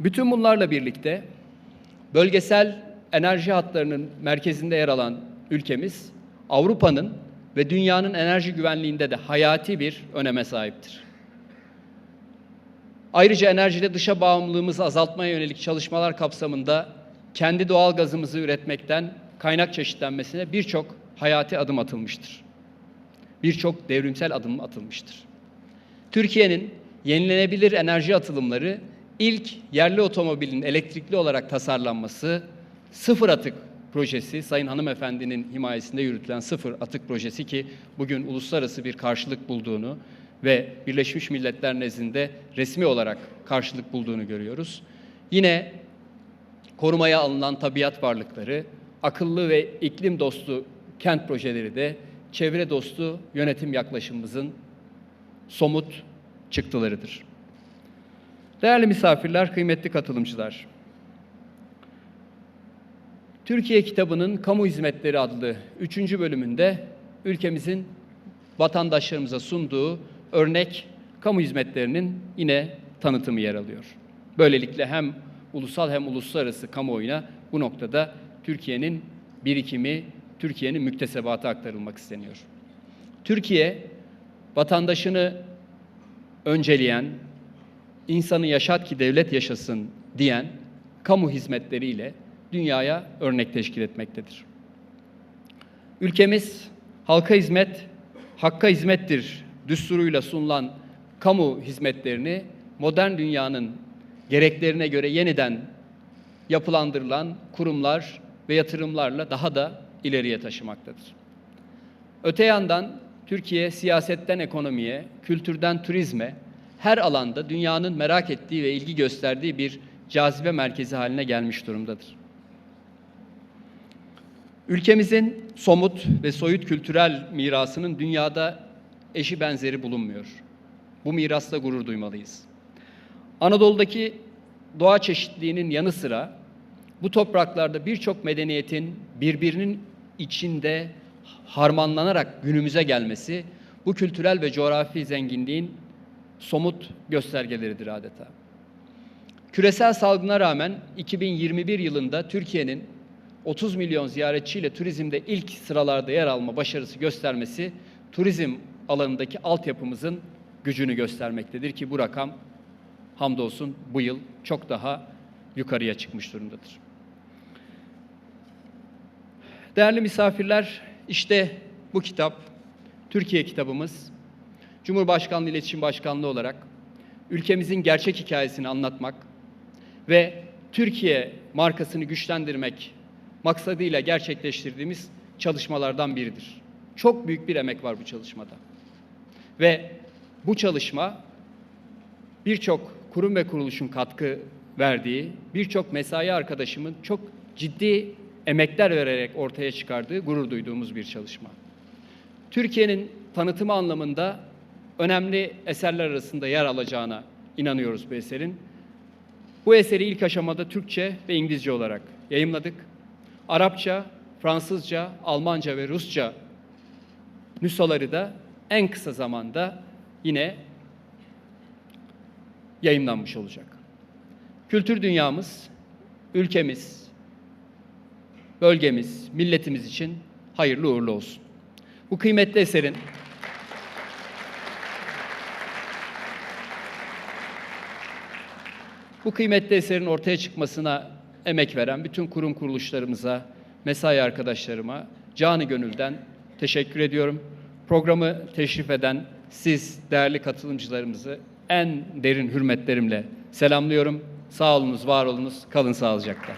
Bütün bunlarla birlikte bölgesel enerji hatlarının merkezinde yer alan ülkemiz Avrupa'nın ve dünyanın enerji güvenliğinde de hayati bir öneme sahiptir. Ayrıca enerjide dışa bağımlılığımızı azaltmaya yönelik çalışmalar kapsamında kendi doğal gazımızı üretmekten kaynak çeşitlenmesine birçok hayati adım atılmıştır. Birçok devrimsel adım atılmıştır. Türkiye'nin yenilenebilir enerji atılımları ilk yerli otomobilin elektrikli olarak tasarlanması, sıfır atık projesi, Sayın Hanımefendinin himayesinde yürütülen sıfır atık projesi ki bugün uluslararası bir karşılık bulduğunu ve Birleşmiş Milletler nezdinde resmi olarak karşılık bulduğunu görüyoruz. Yine korumaya alınan tabiat varlıkları, akıllı ve iklim dostu kent projeleri de çevre dostu yönetim yaklaşımımızın somut çıktılarıdır. Değerli misafirler, kıymetli katılımcılar. Türkiye kitabının Kamu Hizmetleri adlı 3. bölümünde ülkemizin vatandaşlarımıza sunduğu örnek kamu hizmetlerinin yine tanıtımı yer alıyor. Böylelikle hem ulusal hem uluslararası kamuoyuna bu noktada Türkiye'nin birikimi, Türkiye'nin müktesebatı aktarılmak isteniyor. Türkiye vatandaşını önceleyen, insanı yaşat ki devlet yaşasın diyen kamu hizmetleriyle dünyaya örnek teşkil etmektedir. Ülkemiz halka hizmet, hakka hizmettir düsturuyla sunulan kamu hizmetlerini modern dünyanın gereklerine göre yeniden yapılandırılan kurumlar ve yatırımlarla daha da ileriye taşımaktadır. Öte yandan Türkiye siyasetten ekonomiye, kültürden turizme her alanda dünyanın merak ettiği ve ilgi gösterdiği bir cazibe merkezi haline gelmiş durumdadır. Ülkemizin somut ve soyut kültürel mirasının dünyada eşi benzeri bulunmuyor. Bu mirasla gurur duymalıyız. Anadolu'daki doğa çeşitliliğinin yanı sıra bu topraklarda birçok medeniyetin birbirinin içinde harmanlanarak günümüze gelmesi bu kültürel ve coğrafi zenginliğin somut göstergeleridir adeta. Küresel salgına rağmen 2021 yılında Türkiye'nin 30 milyon ziyaretçiyle turizmde ilk sıralarda yer alma başarısı göstermesi turizm alanındaki altyapımızın gücünü göstermektedir ki bu rakam hamdolsun bu yıl çok daha yukarıya çıkmış durumdadır. Değerli misafirler, işte bu kitap, Türkiye kitabımız, Cumhurbaşkanlığı İletişim Başkanlığı olarak ülkemizin gerçek hikayesini anlatmak ve Türkiye markasını güçlendirmek maksadıyla gerçekleştirdiğimiz çalışmalardan biridir. Çok büyük bir emek var bu çalışmada. Ve bu çalışma birçok kurum ve kuruluşun katkı verdiği, birçok mesai arkadaşımın çok ciddi emekler vererek ortaya çıkardığı, gurur duyduğumuz bir çalışma. Türkiye'nin tanıtımı anlamında önemli eserler arasında yer alacağına inanıyoruz bu eserin. Bu eseri ilk aşamada Türkçe ve İngilizce olarak yayımladık. Arapça, Fransızca, Almanca ve Rusça nüshaları da en kısa zamanda yine yayınlanmış olacak. Kültür dünyamız, ülkemiz, bölgemiz, milletimiz için hayırlı uğurlu olsun. Bu kıymetli eserin bu kıymetli eserin ortaya çıkmasına emek veren bütün kurum kuruluşlarımıza, mesai arkadaşlarıma canı gönülden teşekkür ediyorum. Programı teşrif eden siz değerli katılımcılarımızı en derin hürmetlerimle selamlıyorum. Sağ olunuz, var olunuz, kalın sağlıcakla.